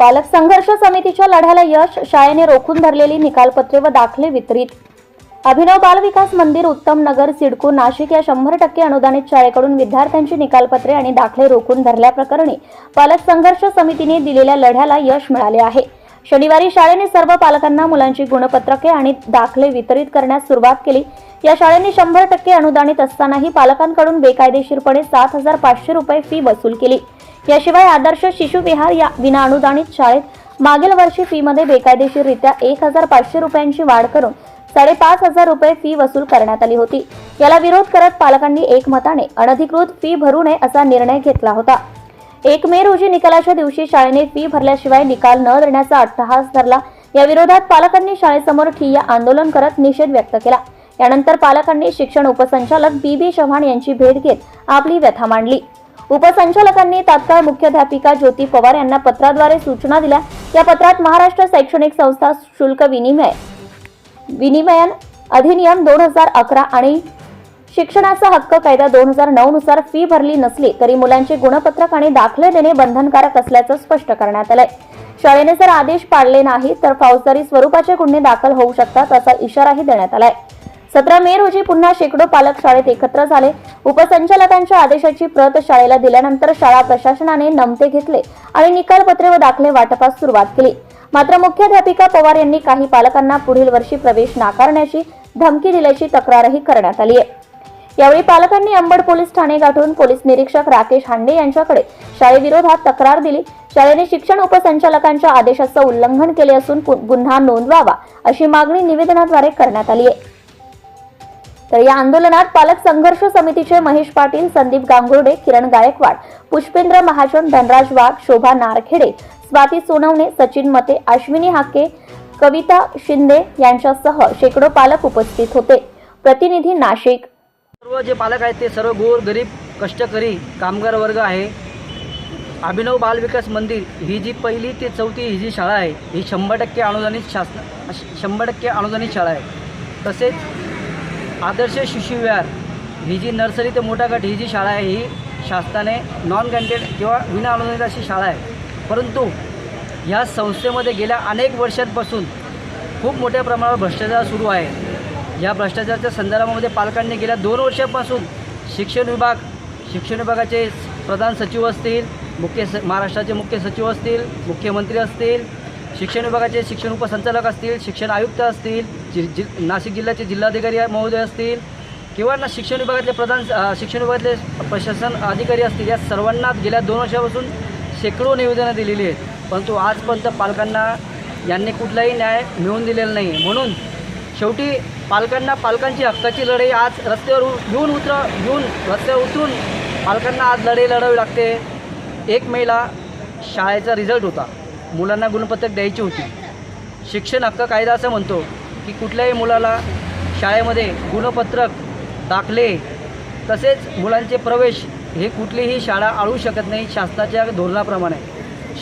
पालक संघर्ष समितीच्या लढ्याला यश शाळेने रोखून धरलेली निकालपत्रे व दाखले वितरित. अभिनव बालविकास मंदिर उत्तम नगर सिडको नाशिक या शंभर टक्के अनुदानित शाळेकडून विद्यार्थ्यांची निकालपत्रे आणि दाखले रोखून धरल्याप्रकरणी पालक संघर्ष समितीने दिलेल्या लढ्याला यश मिळाले आहे. शनिवारी शाळेने सर्व पालकांना मुलांची गुणपत्रके आणि दाखले वितरित करण्यास सुरुवात केली. या शाळेने शंभर टक्के अनुदानित असतानाही पालकांकडून बेकायदेशीरपणे सात हजार पाचशे रुपये फी वसूल केली. याशिवाय आदर्श शिशु विहार या विनाअनुदानित शाळेत मागील वर्षी फीमध्ये बेकायदेशीररित्या एक हजार पाचशे रुपयांची वाढ करून साडेपाच हजार रुपये फी वसूल करण्यात आली होती. याला विरोध करत पालकांनी एकमताने अनधिकृत फी भरू नये असा निर्णय घेतला होता. एक मे रोजी निकालाच्या दिवशी शाळेने फी भरल्याशिवाय निकाल न देण्याचा अट्टहास धरला. या विरोधात पालकांनी शाळेसमोर ठिय्या आंदोलन करत निषेध व्यक्त केला. यानंतर पालकांनी शिक्षण उपसंचालक बी बी चव्हाण यांची भेट घेत आपली व्यथा मांडली. उपसंचालकांनी तात्काळ मुख्याध्यापिका ज्योती पवार यांना पत्राद्वारे सूचना दिल्या. या पत्रात महाराष्ट्र शैक्षणिक संस्था शुल्क विनिमय विनिमयन अधिनियम दोन हजार अकरा आणि शिक्षणाचा हक्क कायदा दोन हजार नऊ नुसार फी भरली नसली तरी मुलांचे गुणपत्रक आणि दाखले देणे बंधनकारक असल्याचं स्पष्ट करण्यात आलंय. शाळेने जर आदेश पाळले नाही तर फौजदारी स्वरूपाचे गुन्हे दाखल होऊ शकतात असा इशाराही देण्यात आलाय. सतरा मे रोजी पुन्हा शेकडो पालक शाळेत एकत्र झाले. उपसंचालकांच्या आदेशाची प्रत शाळेला दिल्यानंतर शाळा प्रशासनाने नमते घेतले आणि निकालपत्रे व दाखले वाटपास सुरुवात केली. मात्र मुख्याध्यापिका पवार यांनी काही पालकांना पुढील वर्षी प्रवेश नाकारण्याची धमकी दिल्याची तक्रारही करण्यात आली आहे यावेळी पालकांनी अंबड पोलीस ठाणे गाठून पोलीस निरीक्षक राकेश हांडे यांच्याकडे शाळेविरोधात तक्रार दिली. शाळेने शिक्षण उपसंचालकांच्या आदेशाचं उल्लंघन केले असून गुन्हा नोंदवावा अशी मागणी निवेदनाद्वारे करण्यात आली आहे. तर या आंदोलनात पालक संघर्ष समितीचे महेश पाटील संदीप गांगुर्डे किरण गायकवाड पुष्पेंद्र महाजन धनराज वाघ शोभा नारखेडे स्वाती सोनवणे सचिन मते अश्विनी हाके कविता शिंदे यांच्यासह शेकडो पालक उपस्थित होते. प्रतिनिधी नाशिक. सर्व जे पालक आहेत ते सर्व गोर गरीब कष्टकरी कामगार वर्ग आहे. अभिनव बालविकास मंदिर ही जी पहिली ते चौथी ही जी शाळा आहे ही शंभर टक्के अनुदानित शासन शंभर टक्के अनुदानित शाळा आहे. तसेच आदर्श शिशुविहार ही जी नर्सरी ते मोठा गट ही जी शाळा आहे ही शासनाने नॉन गॅन्टेड किंवा विना अनुदानित अशी शाळा आहे. परंतु ह्या संस्थेमध्ये गेल्या अनेक वर्षांपासून खूप मोठ्या प्रमाणावर भ्रष्टाचार सुरू आहे. या भ्रष्टाचाराच्या संदर्भामध्ये पालकांनी गेल्या दोन वर्षापासून शिक्षण विभाग शिक्षण विभागाचे प्रधान सचिव असतील मुख्य स महाराष्ट्राचे मुख्य सचिव असतील मुख्यमंत्री असतील शिक्षण विभागाचे शिक्षण उपसंचालक असतील शिक्षण आयुक्त असतील जि जि नाशिक जिल्ह्याचे जिल्हाधिकारी महोदय असतील किंवा ना शिक्षण विभागातले प्रधान शिक्षण विभागातले प्रशासन अधिकारी असतील या सर्वांना गेल्या दोन वर्षापासून शेकडो निवेदनं दिलेली आहेत. परंतु आजपर्यंत पालकांना यांनी कुठलाही न्याय मिळवून दिलेला नाही. म्हणून शेवटी पालकांना पालकांची हक्काची लढाई आज रस्त्यावर उ- उतर घेऊन रस्त्यावर उतरून पालकांना आज लढाई लढावी लागते. एक मेला शाळेचा रिझल्ट होता. मुलांना गुणपत्रक द्यायची होती. शिक्षण हक्क कायदा असं म्हणतो की कुठल्याही मुलाला शाळेमध्ये गुणपत्रक दाखले तसेच मुलांचे प्रवेश हे कुठलीही शाळा आळू शकत नाही शासनाच्या धोरणाप्रमाणे.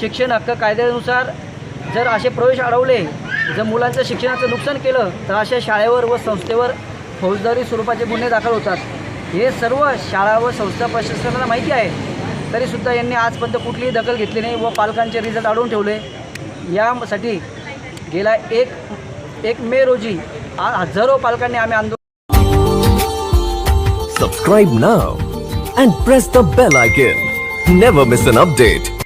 शिक्षण हक्क कायद्यानुसार जर असे प्रवेश अडवले जर मुलांचं शिक्षणाचं नुकसान केलं तर अशा शाळेवर व संस्थेवर फौजदारी स्वरूपाचे गुन्हे दाखल होतात. हे सर्व शाळा व संस्था प्रशासनाला माहिती आहे. तरीसुद्धा यांनी आजपर्यंत कुठलीही दखल घेतली नाही व पालकांचे रिझल्ट अडवून ठेवले. यासाठी गेल्या एक एक मे रोजी हजारो पालकांनी आम्ही आंदोलन subscribe now and press the bell icon never miss an update